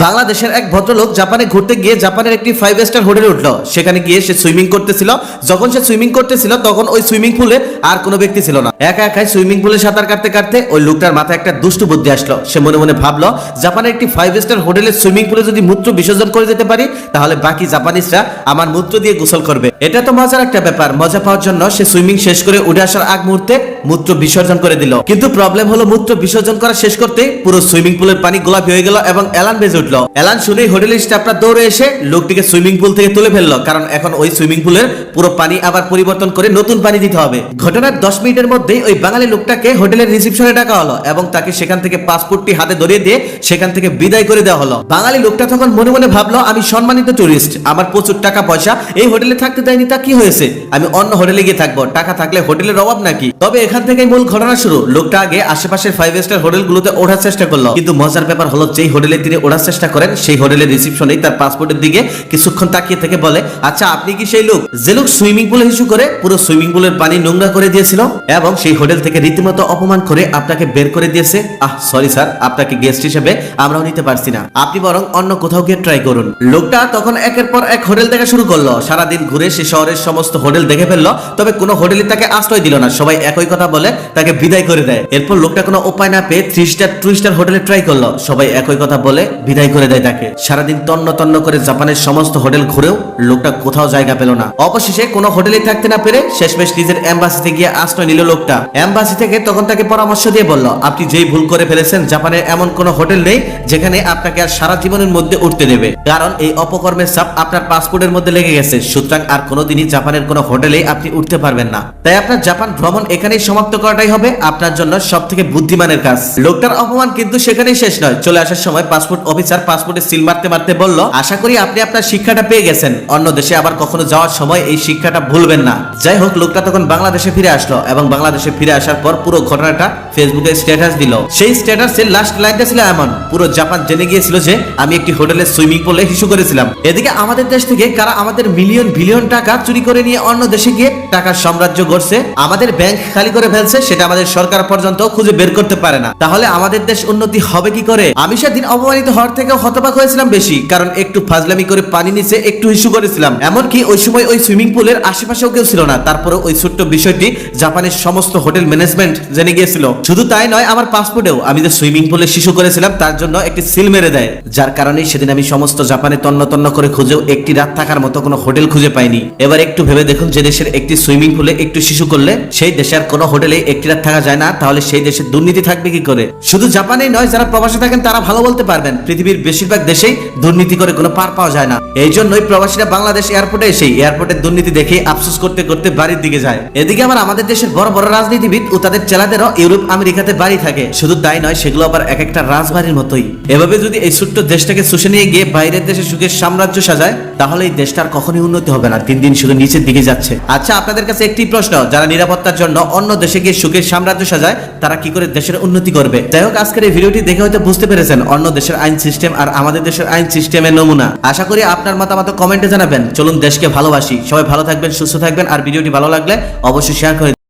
বাংলাদেশের এক ভদ্রলোক জাপানে ঘুরতে গিয়ে জাপানের একটি ফাইভ স্টার হোটেলে উঠল। সেখানে গিয়ে সে সুইমিং করতেছিল। যখন সে সুইমিং করতেছিল, তখন ওই সুইমিং পুলে আর কোনো ব্যক্তি ছিল না। একা একাই সুইমিং পুলে সাঁতার কাটতে কাটতে ওই লোকটার মাথায় একটা দুষ্টু বুদ্ধি আসলো। সে মনে মনে ভাবলো, জাপানের একটি ফাইভ স্টার হোটেলের সুইমিং পুলে যদি মূত্র বিসর্জন করে যেতে পারি, তাহলে বাকি জাপানিজরা আমার মূত্র দিয়ে গোসল করবে। এটা তো মজার একটা ব্যাপার। মজা পাওয়ার জন্য সে সুইমিং শেষ করে উঠে আসার আগ মুহূর্তে মূত্র বিসর্জন করে দিল। কিন্তু প্রবলেম হলো মূত্র বিসর্জন করা শেষ করতে পুরো সুইমিং পুলের পানি গোলাপি হয়ে গেল এবং এলান বেজে উঠল। এলান শুনেই হোটেলের স্টাফরা দৌড়ে এসে লোকটিকে সুইমিং পুল থেকে তুলে ফেলল, কারণ এখন ওই সুইমিং পুলের পুরো পানি আবার পরিবর্তন করে নতুন পানি দিতে হবে। ঘটনার দশ মিনিটের মধ্যেই ওই বাঙালি লোকটাকে হোটেলের রিসেপশনে ডাকা হলো এবং তাকে সেখান থেকে পাসপোর্টটি হাতে ধরিয়ে দিয়ে সেখান থেকে বিদায় করে দেওয়া হলো। বাঙালি লোকটা তখন মনে মনে ভাবলো, আমি সম্মানিত টুরিস্ট আমার প্রচুর টাকা পয়সা, এই হোটেলে থাকতে দেয়নি, তা কি হয়েছে? আমি অন্য হোটেলে গিয়ে থাকব, টাকা থাকলে হোটেলের অভাব নাকি? তবে এখান থেকেই মূল ঘটনা শুরু। লোকটা আগে আশেপাশের ফাইভ স্টার হোটেলগুলোতে ওঠার চেষ্টা করল। কিন্তু মজার ব্যাপার হলো, যেই হোটেলে তিনি ওঠার চেষ্টা করেন, সেই হোটেলের রিসিপশনেই তার পাসপোর্টের দিকে কিছুক্ষণ তাকিয়ে থেকে বলে আচ্ছা আপনি কি সেই লোক? যে লোক সুইমিং পুলে ইস্যু করে পুরো সুইমিং পুলের পানি নোংরা করে দিয়েছিল এবং সেই হোটেল থেকে রীতিমতো অপমান করে আপনাকে বের করে দিয়েছে। আহ সরি স্যার আপনাকে গেস্ট হিসেবে আমরাও নিতে পারছি না। আপনি বরং অন্য কোথাও গিয়ে ট্রাই করুন। লোকটা তখন একের পর এক হোটেল দেখা শুরু করল। সারাদিন ঘুরে সে শহরের সমস্ত হোটেল দেখে ফেলল, তবে কোনো হোটেলই তাকে আশ্রয় দিল না। সবাই একই কথা বলে, তাকে বিদায় করে দেয়। এরপর লোকটা কোনো উপায় না পেয়ে থ্রি স্টার টু স্টার হোটেলে ট্রাই করল। সবাই একই কথা বলে বিদায় করে দেয় তাকে। সারাদিন তন্ন তন্ন করে জাপানের সমস্ত হোটেল ঘুরেও লোকটা কোথাও জায়গা পেল না। অবশেষে কোনো হোটেলে থাকতে না পেরে শেষমেশ নিজের এম্বাসিতে গিয়ে আশ্রয় নিল লোকটা। এম্বাসি থেকে তখন তাকে পরামর্শ দিয়ে বলল, আপনি যেই ভুল করে ফেলেছেন জাপানের এমন কোনো হোটেল নেই যেখানে আপনাকে আর সারা জীবনের মধ্যে উঠতে দেবে। কারণ এই অপকর্মের চাপ আপনার পাসপোর্টের মধ্যে লেগে গেছে। সুতরাং আর কোনোদিনই জাপানের কোনো হোটেলে আপনি উঠতে পারবেন না। তাই আপনার জাপান ভ্রমণ এখানেই সমাপ্ত করাটাই হবে আপনার জন্য সব থেকে বুদ্ধিমানের কাজ। লোকটার অপমান কিন্তু সেখানেই শেষ নয়। চলে আসার সময় পাসপোর্ট অফিসার পাসপোর্টে সিল মারতে মারতে বলল, আশা করি আপনি আপনার শিক্ষাটা পেয়ে গেছেন। অন্য দেশে আবার কখনো যাওয়ার সময় এই শিক্ষাটা ভুলবেন না। যাই হোক, লোকটা তখন বাংলাদেশে ফিরে আসলো এবং বাংলাদেশে ফিরে আসার পর পুরো ঘটনাটা ফেসবুকে স্ট্যাটাস দিল। সেই স্ট্যাটাসের লাস্ট লাইনটা ছিল এমন, পুরো জাপান জেনে গিয়েছিল যে, আমি একটি হোটেলে সুইমিং পুলে হিসু করেছিলাম। এদিকে আমাদের দেশ থেকে কারা আমাদের মিলিয়ন বিলিয়ন টাকা চুরি করে নিয়ে অন্য দেশে গিয়ে টাকার সাম্রাজ্য গড়ছে, আমাদের ব্যাংক খালি করে ফেলছে, সেটা আমাদের সরকার পর্যন্ত খুঁজে বের করতে পারে না। তাহলে আমাদের দেশ উন্নতি হবে কি করে? আমি সেদিন অপমানিত হওয়ার থেকেও হতবাক হয়েছিলাম বেশি, কারণ একটু ফাজলামি করে পানি নিচে একটু হিসু করেছিলাম। এমনকি ওই সময় ওই সুইমিং পুলের আশেপাশেও কেউ ছিল না। তারপরে ওই ছোট্ট বিষয়টি জাপানের সমস্ত হোটেল ম্যানেজমেন্ট জেনে গিয়েছিল। শুধু তাই নয়, আমার পাসপোর্টেও আমি যে সুইমিং পুলে শিশু করেছিলাম, তার জন্য একটি সিল মেরে দেয়। যার কারণে সেদিন আমি সমস্ত জাপানে তন্ন তন্ন করে খুঁজেও একটি রাত থাকার মতো কোনো হোটেল খুঁজে পাইনি। এবার একটু ভেবে দেখুন, যে দেশের একটি সুইমিং পুলে একটু শিশু করলে সেই দেশে আর কোনো হোটেলে একটি রাত থাকা যায় না, তাহলে সেই দেশে দুর্নীতি থাকবে কি করে? শুধু জাপানেই নয়, যারা প্রবাসে থাকেন তারা ভালো বলতে পারবেন। পৃথিবীর বেশিরভাগ দেশেই দুর্নীতি করে কোনো পার পাওয়া যায় না। এই জন্যই প্রবাসীরা বাংলাদেশ এয়ারপোর্টে এসে এয়ারপোর্টের দুর্নীতি দেখে আফসোস করতে করতে বাড়ির দিকে যায়। এদিকে আবার আমাদের দেশের বড় বড় রাজনীতিবিদ ও তাদের চেলাদেরও ইউরোপ, আমেরিকাতে বাড়ি থাকে। শুধু তাই নয়, সেগুলো আবার এক একটা রাজবাড়ির মতোই। এভাবে যদি এই ছোট্ট দেশটাকে শুষে নিয়ে গিয়ে বাইরের দেশে সুখের সাম্রাজ্য সাজায়, তাহলে এই দেশটার কখনই উন্নতি হবে না। দিন দিন শুধু নিচের দিকে যাচ্ছে। আচ্ছা আপনাদের কাছে একটি প্রশ্ন। যারা নিরাপত্তার জন্য অন্য দেশে গিয়ে সুখের সাম্রাজ্য সাজায়, তারা কি করে দেশের উন্নতি করবে? যাই হোক, আজকের এই ভিডিওটি দেখে হয়তো বুঝতে পেরেছেন, অন্য দেশের আইন সিস্টেম আর আমাদের দেশের আইন সিস্টেমের নমুনা। আশা করি আপনার মতামত কমেন্টে জানাবেন। চলুন দেশকে ভালোবাসি। সবাই ভালো থাকবেন, সুস্থ থাকবেন, আর ভিডিওটি ভালো লাগলে অবশ্যই শেয়ার করে